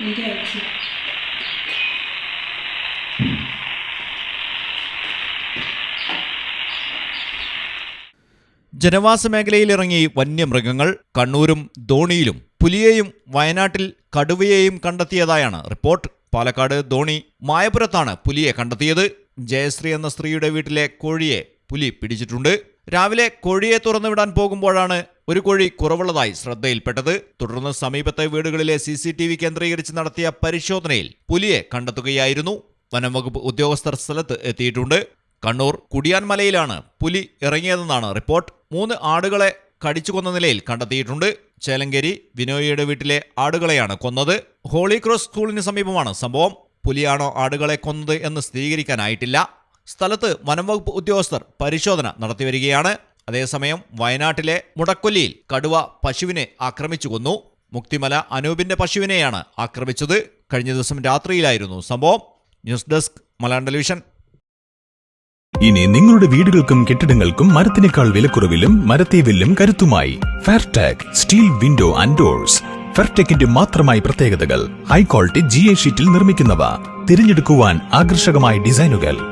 എനിക്ക് അയച്ചു ജനവാസ മേഖലയിലിറങ്ങി വന്യമൃഗങ്ങൾ കണ്ണൂരും ധോണിയിലും പുലിയെയും വയനാട്ടിൽ കടുവയെയും കണ്ടെത്തിയതായാണ് റിപ്പോർട്ട്. പാലക്കാട് ധോണി മായപുരത്താണ് പുലിയെ കണ്ടെത്തിയത്. ജയശ്രീ എന്ന സ്ത്രീയുടെ വീട്ടിലെ കോഴിയെ പുലി പിടിച്ചിട്ടുണ്ട്. രാവിലെ കോഴിയെ തുറന്നുവിടാൻ പോകുമ്പോഴാണ് ഒരു കോഴി കുറവുള്ളതായി ശ്രദ്ധയിൽപ്പെട്ടത്. തുടർന്ന് സമീപത്തെ വീടുകളിലെ സി സി ടി വി കേന്ദ്രീകരിച്ച് നടത്തിയ പരിശോധനയിൽ പുലിയെ കണ്ടെത്തുകയായിരുന്നു. വനംവകുപ്പ് ഉദ്യോഗസ്ഥർ സ്ഥലത്ത് എത്തിയിട്ടുണ്ട്. കണ്ണൂർ കുടിയാൻമലയിലാണ് പുലി ഇറങ്ങിയതെന്നാണ് റിപ്പോർട്ട്. മൂന്ന് ആടുകളെ കടിച്ചു കൊന്ന നിലയിൽ കണ്ടെത്തിയിട്ടുണ്ട്. ചേലങ്കേരി വിനോയിയുടെ വീട്ടിലെ ആടുകളെയാണ് കൊന്നത്. ഹോളി ക്രോസ് സ്കൂളിന് സമീപമാണ് സംഭവം. പുലിയാണോ ആടുകളെ കൊന്നത് എന്ന് സ്ഥിരീകരിക്കാനായിട്ടില്ല. സ്ഥലത്ത് വനംവകുപ്പ് ഉദ്യോഗസ്ഥർ പരിശോധന നടത്തിവരികയാണ്. അതേസമയം വയനാട്ടിലെ മുടക്കൊല്ലിയിൽ കടുവ പശുവിനെ ആക്രമിച്ചു കൊന്നു. മുക്തിമല അനൂപിന്റെ പശുവിനെയാണ് ആക്രമിച്ചത്. കഴിഞ്ഞ ദിവസം രാത്രിയിലായിരുന്നു സംഭവം. News desk Malayalam television. ഇനി നിങ്ങളുടെ വീടുകൾക്കും കെട്ടിടങ്ങൾക്കും മരത്തിനേക്കാൾ വിലക്കുറവിലും മരത്തെ വില്ലും കരുത്തുമായി Fairtag steel window and doors ഫെയർടെക്കിന്റെ മാത്രമായി പ്രത്യേകതകൾ ഹൈ ക്വാളിറ്റി ജി എ ഷീറ്റിൽ നിർമ്മിക്കുന്നവ. തിരഞ്ഞെടുക്കുവാൻ ആകർഷകമായ ഡിസൈനുകൾ.